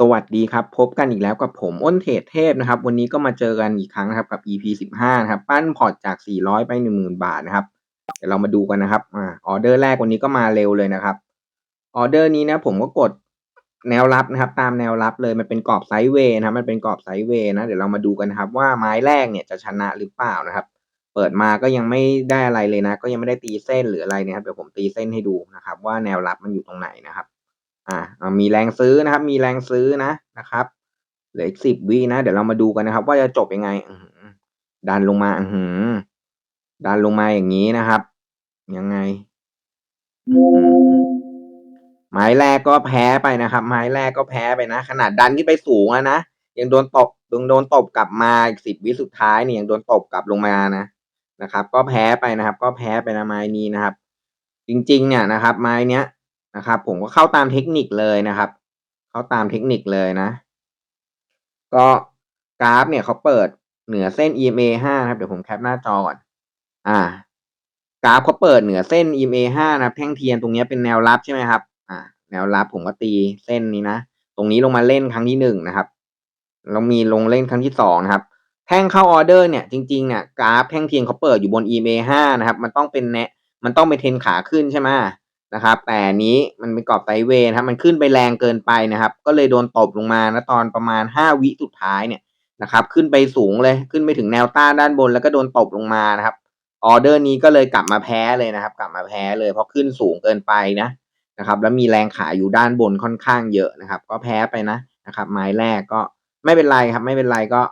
สวัสดีครับ พบกันอีกแล้วกับผมอ้นเทรดเทพนะครับ วันนี้ก็มาเจอกันอีกครั้งนะครับกับ EP 15นะครับปั้นพอร์ตจาก 400 ไป 10,000 บาทนะครับเดี๋ยวเรามาดูกันนะครับอ่าออเดอร์แรกวันนี้ก็มาเร็วเลยนะครับออเดอร์นี้นะผมก็กดแนวรับนะครับ ตามแนวรับเลยมันเป็นกรอบไซด์เวย์นะครับมันเป็นกรอบไซด์เวย์นะเดี๋ยวเรามาดูกันครับว่าไม้แรกเนี่ยจะชนะหรือเปล่านะครับ เปิดมาก็ยังไม่ได้อะไรเลยนะ ก็ยังไม่ได้ตีเส้นหรืออะไรนะครับเดี๋ยวผมตีเส้นให้ดูนะครับ ว่าแนวรับมันอยู่ตรงไหนนะครับ อ่ามีแรงซื้อนะครับ มีแรงซื้อนะนะครับเหลืออีกสิบวินะ เดี๋ยวเรามาดูกันนะครับ ว่าจะจบยังไงดันลงมาอืดันลงมาอย่างนี้นะครับ ยังไงหือไม้แรกก็แพ้ไปนะครับ ไม้แรกก็แพ้ไปนะ ขนาดดันขึ้นไปสูงแล้วนะยังโดนตบยังโดนตบกลับมาอีกสิบวิสุดท้ายเนี่ยยังโดนตบกลับลงมานะนะครับ ก็แพ้ไปนะครับ ก็แพ้ไปนะไม้นี้นะครับ จริง ๆ เนี่ยนะครับ ไม้เนี้ย นะครับ ผมก็เข้าตามเทคนิคเลยนะครับ เข้าตามเทคนิคเลยนะ ก็กราฟเนี่ยเขาเปิดเหนือเส้น EMA 5นะครับ เดี๋ยวผมแคปหน้าจอก่อน อ่า กราฟเขาเปิดเหนือเส้น EMA 5นะครับ แท่งเทียนตรงนี้เป็นแนวรับใช่ไหมครับ อ่า แนวรับผมก็ตีเส้นนี้นะ ตรงนี้ลงมาเล่นครั้งที่หนึ่งนะครับเรามีลงเล่นครั้งที่สองนะครับ แท่งเข้าออเดอร์เนี่ยจริงๆเนี่ยกราฟแท่งเทียนเขาเปิดอยู่บน EMA 5นะครับ มันต้องเป็นแนมันต้องเป็นเทนขาขึ้นใช่ไหม นะครับ แต่นี้มันเป็นกรอบไซเวย์นะครับมันขึ้นไปแรงเกินไปนะครับ ก็เลยโดนตบลงมานะตอนประมาณห้าวิสุดท้ายเนี่ยนะครับ ขึ้นไปสูงเลยขึ้นไปถึงแนวต้านด้านบนแล้วก็โดนตบลงมานะครับออเดอร์นี้ก็เลยกลับมาแพ้เลยนะครับ กลับมาแพ้เลยเพราะขึ้นสูงเกินไปนะนะครับ แล้วมีแรงขายอยู่ด้านบนค่อนข้างเยอะนะครับ ก็แพ้ไปนะนะครับไม้แรกก็ไม่เป็นไรครับ ไม่เป็นไรก็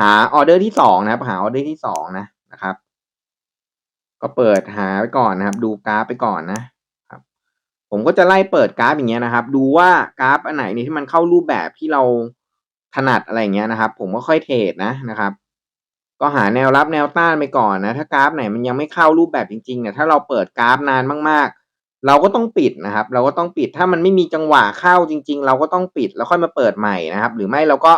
หาออเดอร์ที่สองนะครับ หาออเดอร์ที่สองนะนะครับ ก็เปิดหาไปก่อนนะครับ ดูกราฟไปก่อนนะ ผมก็จะไล่เปิดกราฟอย่างเงี้ยนะครับ ดูว่ากราฟอันไหนนี่ที่มันเข้ารูปแบบที่เราถนัดอะไรเงี้ยนะครับ ผมก็ค่อยเทรดนะนะครับ ก็หาแนวรับแนวต้านไปก่อนนะ ถ้ากราฟไหนมันยังไม่เข้ารูปแบบจริงๆเนี่ยถ้าเราเปิดกราฟนานมากๆ เราก็ต้องปิดนะครับ เราก็ต้องปิดถ้ามันไม่มีจังหวะเข้าจริง ๆ เราก็ต้องปิดแล้วค่อยมาเปิดใหม่นะครับ หรือไม่เราก็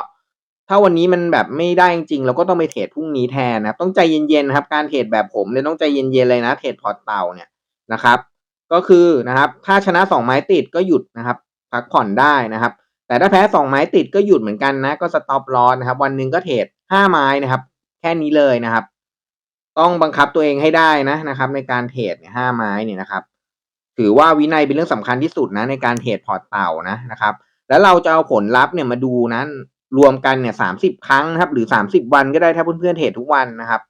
ถ้าวันนี้มันแบบไม่ได้จริงๆเราก็ต้องไปเทรดพรุ่งนี้แทนนะครับ ต้องใจเย็นๆครับ การเทรดแบบผมเนี่ยต้องใจเย็นๆเลยนะเทรดพอร์ตเต่าเนี่ยนะครับ ก็คือนะครับถ้าชนะสองไม้ติดก็หยุดนะครับพักผ่อนได้นะครับ แต่ถ้าแพ้สองไม้ติดก็หยุดเหมือนกันนะ ก็สต็อปลอสนะครับ วันหนึ่งก็เทรดห้าไม้นะครับ แค่นี้เลยนะครับ ต้องบังคับตัวเองให้ได้นะนะครับ ในการเทรดเนี่ยห้าไม้เนี่ยนะครับ ถือว่าวินัยเป็นเรื่องสำคัญที่สุดนะ ในการเทรดพอร์ตเต่านะนะครับ แล้วเราจะเอาผลลัพธ์เนี่ยมาดูนั้นรวมกันเนี่ยสามสิบครั้งนะครับ หรือสามสิบวันก็ได้ถ้าเพื่อนๆเทรดทุกวันนะครับ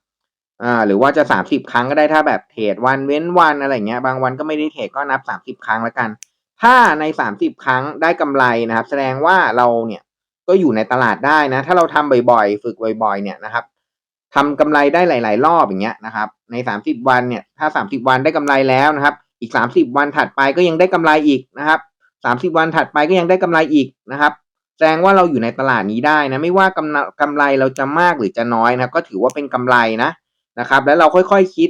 อ่า หรือว่าจะสามสิบครั้งก็ได้ถ้าแบบเทรดวันเว้นวันอะไรเงี้ย บางวันก็ไม่ได้เทรดก็นับสามสิบครั้งแล้วกัน ถ้าในสามสิบครั้งได้กำไรนะครับ แสดงว่าเราเนี่ยก็อยู่ในตลาดได้นะ ถ้าเราทำบ่อยๆ ฝึกบ่อยๆ เนี่ยนะครับทำกำไรได้หลาย ๆ รอบอย่างเงี้ยนะครับ ในสามสิบวันเนี่ย ถ้าสามสิบวันได้กำไรแล้วนะครับ อีกสามสิบวันถัดไปก็ยังได้กำไรอีกนะครับสามสิบวันถัดไปก็ยังได้กำไรอีกนะครับ แสดงว่าเราอยู่ในตลาดนี้ได้นะ ไม่ว่ากำไรกำไรเราจะมากหรือจะน้อยนะ ก็ถือว่าเป็นกำไรนะ นะครับ แล้วเราค่อยๆคคิด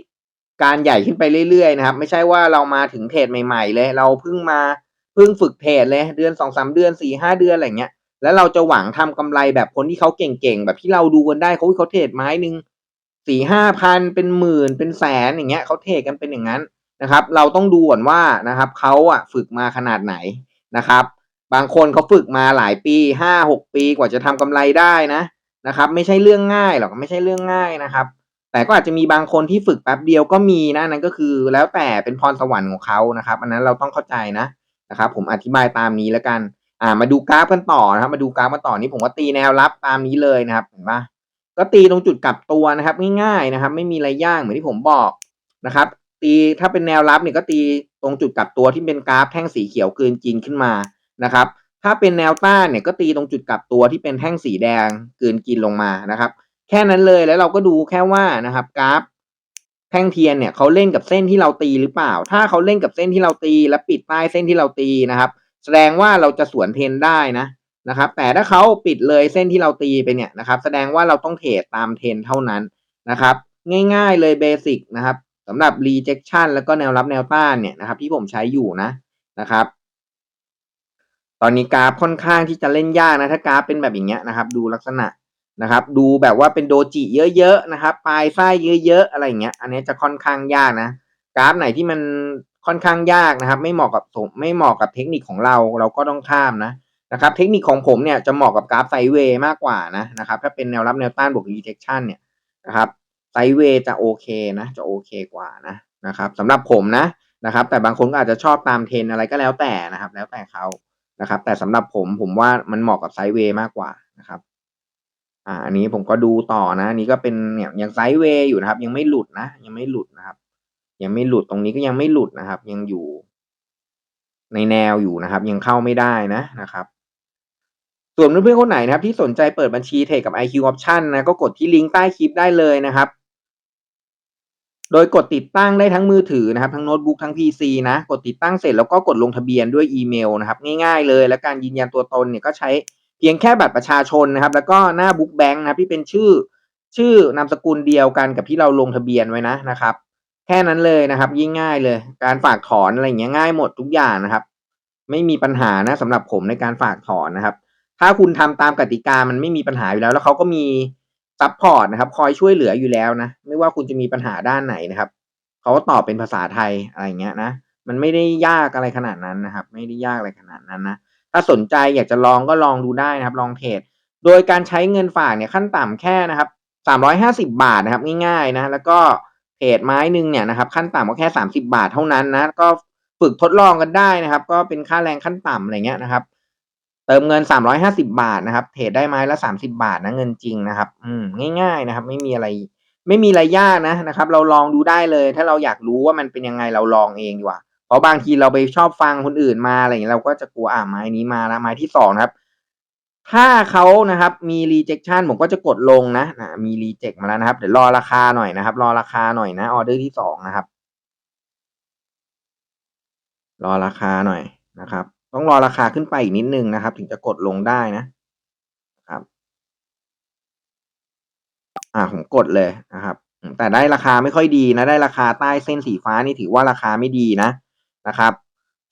การใหญ่ขึ้นไปเรื่อยๆนะครับ ไม่ใช่ว่าเรามาถึงเทรดใหม่ๆ เลย เราเพิ่งมาเพิ่งฝึกเทรดเลยเดือนสองสามเดือนสี่ห้าเดือนอะไรเงี้ยแล้วเราจะหวังทำกำไรแบบคนที่เขาเก่งๆแบบที่เราดูกันได้เขาเขาเทรดไม้หนึ่งสี่ห้าพันเป็นหมื่นเป็นแสนอย่างเงี้ยเขาเทรดกันเป็นอย่างนั้นนะครับ เราต้องดูก่อนว่านะครับเขาอะฝึกมาขนาดไหนนะครับ บางคนเขาฝึกมาหลายปีห้าหกปีกว่าจะทำกำไรได้นะนะครับ ไม่ใช่เรื่องง่ายหรอกไม่ใช่เรื่องง่ายนะครับ แต่ก็อาจจะมีบางคนที่ฝึกแป๊บเดียวก็มีนะนั่นก็คือแล้วแต่เป็นพรสวรรค์ของเขานะครับ อันนั้นเราต้องเข้าใจนะนะครับผมอธิบายตามนี้แล้วกันอ่ามาดูกราฟกันต่อนะครับ มาดูกราฟกันต่อนี้ผมก็ตีแนวรับตามนี้เลยนะครับเห็นปะก็ตีตรงจุดกลับตัวนะครับง่ายๆนะครับ ไม่มีอะไรยากเหมือนที่ผมบอกนะครับ ตีถ้าเป็นแนวรับเนี่ยก็ตีตรงจุดกลับตัวที่เป็นกราฟแท่งสีเขียวเกินกินขึ้นมานะครับ ถ้าเป็นแนวต้านเนี่ยก็ตีตรงจุดกลับตัวที่เป็นแท่งสีแดงเกินกินลงมานะครับ แค่นั้นเลยแล้วเราก็ดูแค่ว่านะครับกราฟแท่งเทียนเนี่ยเขาเล่นกับเส้นที่เราตีหรือเปล่า ถ้าเขาเล่นกับเส้นที่เราตี และปิดใต้เส้นที่เราตีนะครับ แสดงว่าเราจะสวนเทนได้นะนะครับ แต่ถ้าเขาปิดเลยเส้นที่เราตีไปเนี่ยนะครับ แสดงว่าเราต้องเทรดตามเทนเท่านั้นนะครับ ง่ายๆเลยเบสิกนะครับสำหรับ rejection แล้วก็แนวรับแนวต้านเนี่ยนะครับ ที่ผมใช้อยู่นะนะครับ ตอนนี้กราฟค่อนข้างที่จะเล่นยากนะถ้ากราฟเป็นแบบอย่างเงี้ยนะครับ ดูลักษณะ นะครับ ดูแบบว่าเป็นโดจิเยอะๆนะครับ ปลายไส้เยอะๆอะไรเงี้ย อันนี้จะค่อนข้างยากนะ กราฟไหนที่มันค่อนข้างยากนะครับ ไม่เหมาะกับไม่เหมาะกับเทคนิคของเราเราก็ต้องข้ามนะนะครับ เทคนิคของผมเนี่ยจะเหมาะกับกราฟไซเวย์มากกว่านะนะครับ ถ้าเป็นแนวรับแนวต้านบวก rejection เนี่ยนะครับไซเวย์จะโอเคนะ จะโอเคกว่านะนะครับสำหรับผมนะนะครับ แต่บางคนก็อาจจะชอบตามเทรนอะไรก็แล้วแต่นะครับ แล้วแต่เขานะครับ แต่สำหรับผมผมว่ามันเหมาะกับไซเวย์มากกว่านะครับ อ่า อันนี้ผมก็ดูต่อนะ อันนี้ก็เป็นเนี่ยยังไซด์เวย์อยู่นะครับ ยังไม่หลุดนะ ยังไม่หลุดนะครับ ยังไม่หลุดตรงนี้ก็ยังไม่หลุดนะครับ ยังอยู่ ในแนวอยู่นะครับ ยังเข้าไม่ได้นะนะครับ ส่วนเพื่อนๆคนไหนนะครับ ที่สนใจเปิดบัญชีเทรดกับ IQ Option นะก็กดที่ลิงก์ใต้คลิปได้เลยนะครับโดยกดติดตั้งได้ทั้งมือถือนะครับ ทั้งโน้ตบุ๊กทั้ง PC นะ กดติดตั้งเสร็จแล้วก็กดลงทะเบียนด้วยอีเมลนะครับ ง่ายๆเลย และการยืนยันตัวตนเนี่ยก็ใช้ เพียงแค่บัตรประชาชนนะครับ แล้วก็หน้าบุ๊กแบงค์นะครับที่เป็นชื่อชื่อนามสกุลเดียวกันกับที่เราลงทะเบียนไว้นะนะครับ แค่นั้นเลยนะครับ ยิ่งง่ายเลย การฝากถอนอะไรเงี้ยง่ายหมดทุกอย่างนะครับ ไม่มีปัญหานะสำหรับผมในการฝากถอนนะครับ ถ้าคุณทำตามกติกามันไม่มีปัญหาอยู่แล้ว แล้วเขาก็มีซัพพอร์ตนะครับคอยช่วยเหลืออยู่แล้วนะ ไม่ว่าคุณจะมีปัญหาด้านไหนนะครับเขาก็ตอบเป็นภาษาไทยอะไรเงี้ยนะมันไม่ได้ยากอะไรขนาดนั้นนะครับ ไม่ได้ยากอะไรขนาดนั้นนะ ถ้าสนใจอยากจะลองก็ลองดูได้นะครับ ลองเทรดโดยการใช้เงินฝากเนี่ยขั้นต่ำแค่นะครับสามร้อยห้าสิบาทนะครับง่ายๆนะแล้วก็เทรดไม้หนึ่งเนี่ยนะครับขั้นต่ำก็แค่สามสิบาทเท่านั้นนะก็ฝึกทดลองกันได้นะครับ ก็เป็นค่าแรงขั้นต่ำอะไรเงี้ยนะครับ เติมเงินสามร้อยห้าสิบาทนะครับ เทรดได้ไม้ละสามสิบาทนะเงินจริงนะครับ อืมง่ายๆนะครับ ไม่มีอะไรไม่มีอะไรยากนะนะครับ เราลองดูได้เลย ถ้าเราอยากรู้ว่ามันเป็นยังไงเราลองเองดีกว่า เพราะบางทีเราไปชอบฟังคนอื่นมาอะไรอย่างเงี้ยเราก็จะกลัวอ่าไม้นี้มาแล้วไม้ที่สองนะครับ ถ้าเขานะครับ มี rejection ผมก็จะกดลงนะนะมี reject มาแล้วนะครับ เดี๋ยวรอราคาหน่อยนะครับ รอราคาหน่อยนะออเดอร์ที่สองนะครับ รอราคาหน่อยนะครับ ต้องรอราคาขึ้นไปอีกนิดนึงนะครับ ถึงจะกดลงได้นะครับ อ่าผมกดเลยนะครับแต่ได้ราคาไม่ค่อยดีนะ ได้ราคาใต้เส้นสีฟ้านี่ถือว่าราคาไม่ดีนะ นะครับ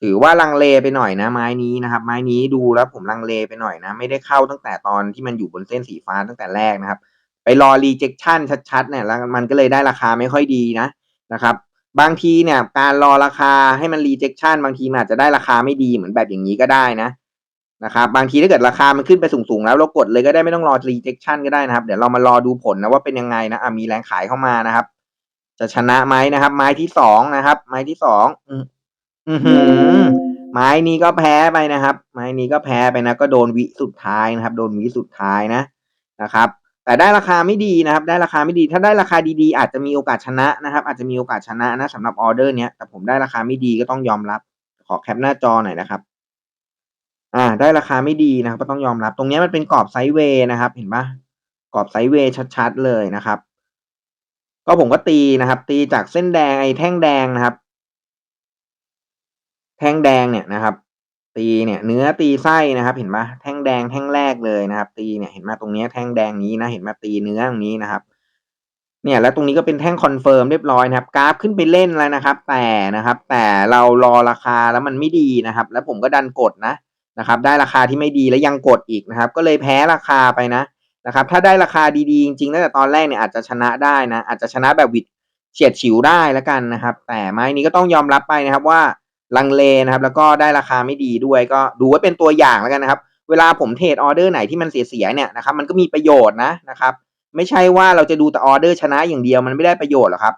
ถือว่าลังเลไปหน่อยนะ ไม้นี้นะครับ ไม้นี้ดูแล้วผมลังเลไปหน่อยนะ ไม่ได้เข้าตั้งแต่ตอนที่มันอยู่บนเส้นสีฟ้าตั้งแต่แรกนะครับ ไปรอ rejection ชัดๆเนี่ยแล้วมันก็เลยได้ราคาไม่ค่อยดีนะนะครับ บางทีเนี่ยการรอราคาให้มัน rejection บางทีมันอาจจะได้ราคาไม่ดีเหมือนแบบอย่างนี้ก็ได้นะนะครับบางทีถ้าเกิดราคามันขึ้นไปสูงๆ แล้วเรากดเลยก็ได้ไม่ต้องรอ rejection ก็ได้นะครับ เดี๋ยวเรามารอดูผลนะว่าเป็นยังไงนะอะมีแรงขายเข้ามานะครับ จะชนะไหมนะครับ ไม้ที่สองนะครับ ไม้ที่สอง อือหือ ไม้นี้ก็แพ้ไปนะครับ ไม้นี้ก็แพ้ไปนะ ก็โดนวิสุดท้ายนะครับ โดนวิสุดท้ายนะนะครับ แต่ได้ราคาไม่ดีนะครับ ได้ราคาไม่ดี ถ้าได้ราคาดีๆ อาจจะมีโอกาสชนะนะครับ อาจจะมีโอกาสชนะนะสำหรับออเดอร์เนี้ยแต่ผมได้ราคาไม่ดีก็ต้องยอมรับ ขอแคปหน้าจอหน่อยนะครับ อ่า ได้ราคาไม่ดีนะครับ ก็ต้องยอมรับ ตรงนี้มันเป็นกรอบไซด์เวย์นะครับ เห็นปะกรอบไซด์เวย์ชัดๆเลยนะครับ ก็ผมก็ตีนะครับ ตีจากเส้นแดงไอ้แท่งแดงนะครับ แท่งแดงเนี่ยนะครับ ตีเนี่ยเนื้อตีไส้นะครับ เห็นปะแท่งแดงแท่งแรกเลยนะครับ ตีเนี่ยเห็นไหมตรงนี้แท่งแดงนี้นะเห็นไหมตีเนื้อตรงนี้นะครับ เนี่ยแล้วตรงนี้ก็เป็นแท่งคอนเฟิร์มเรียบร้อยนะครับกราฟขึ้นไปเล่นแล้วนะครับ แต่นะครับ แต่เรารอราคาแล้วมันไม่ดีนะครับ แล้วผมก็ดันกดนะนะครับ ได้ราคาที่ไม่ดีแล้วยังกดอีกนะครับ ก็เลยแพ้ราคาไปนะนะครับ ถ้าได้ราคาดีๆจริงๆตั้งแต่ตอนแรกเนี่ยอาจจะชนะได้นะ อาจจะชนะแบบวิดเฉียดฉิวได้แล้วกันนะครับ แต่ไม้นี้ก็ต้องยอมรับไปนะครับว่า ลังเลนะครับ แล้วก็ได้ราคาไม่ดีด้วยก็ดูไว้เป็นตัวอย่างแล้วกันนะครับ เวลาผมเทรดออเดอร์ไหนที่มันเสียๆเนี่ยนะครับ มันก็มีประโยชน์นะนะครับ ไม่ใช่ว่าเราจะดูแต่ออเดอร์ชนะอย่างเดียวมันไม่ได้ประโยชน์หรอกครับ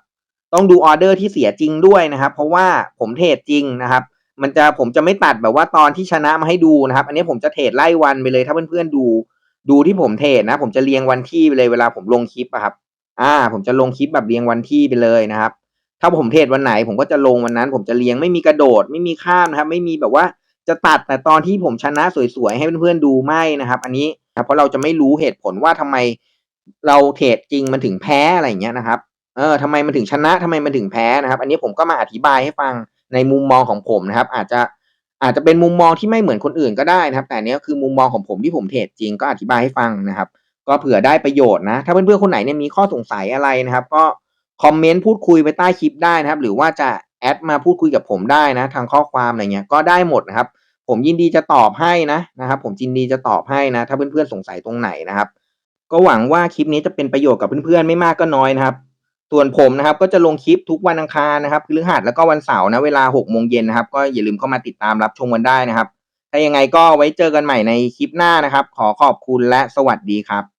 ต้องดูออเดอร์ที่เสียจริงด้วยนะครับ เพราะว่าผมเทรดจริงนะครับ มันจะผมจะไม่ตัดแบบว่าตอนที่ชนะมาให้ดูนะครับ อันนี้ผมจะเทรดไล่วันไปเลยถ้าเพื่อนๆดู ดูที่ผมเทรดนะ ผมจะเรียงวันที่ไปเลยเวลาผมลงคลิปอะครับ อ่า ผมจะลงคลิปแบบเรียงวันที่ไปเลยนะครับ ถ้าผมเทรดวันไหน ผมก็จะลงวันนั้น ผมจะเรียงไม่มีกระโดด ไม่มีข้ามนะครับ ไม่มีแบบว่าจะตัดแต่ตอนที่ผมชนะสวยๆ ให้เพื่อนๆดูไม่นะครับ อันนี้เพราะเราจะไม่รู้เหตุผลว่าทำไมเราเทรดจริงมันถึงแพ้อะไรอย่างเงี้ยนะครับเออทำไมมันถึงชนะทำไมมันถึงแพ้นะครับ อันนี้ผมก็มาอธิบายให้ฟังในมุมมองของผมนะครับ อาจจะอาจจะเป็นมุมมองที่ไม่เหมือนคนอื่นก็ได้นะครับ แต่เนี้ยคือมุมมองของผมที่ผมเทรดจริงก็อธิบายให้ฟังนะครับ ก็เผื่อได้ประโยชน์นะ ถ้าเพื่อนๆคนไหนเนี่ยมีข้อสงสัยอะไรนะครับ ก็ คอมเมนต์พูดคุยไปใต้คลิปได้นะครับ หรือว่าจะแอดมาพูดคุยกับผมได้นะ ทางข้อความอะไรเงี้ยก็ได้หมดนะครับ ผมยินดีจะตอบให้นะนะครับ ผมยินดีจะตอบให้นะ ถ้าเพื่อนๆสงสัยตรงไหนนะครับ ก็หวังว่าคลิปนี้จะเป็นประโยชน์กับเพื่อนๆไม่มากก็น้อยนะครับ ส่วนผมนะครับ ก็จะลงคลิปทุกวันอังคารนะครับพฤหัสแล้วก็วันเสาร์นะเวลาหกโมงเย็นนะครับ ก็อย่าลืมเข้ามาติดตามรับชมกันได้นะครับถ้ายังไงก็ไว้เจอกันใหม่ในคลิปหน้านะครับ ขอขอบคุณและสวัสดีครับ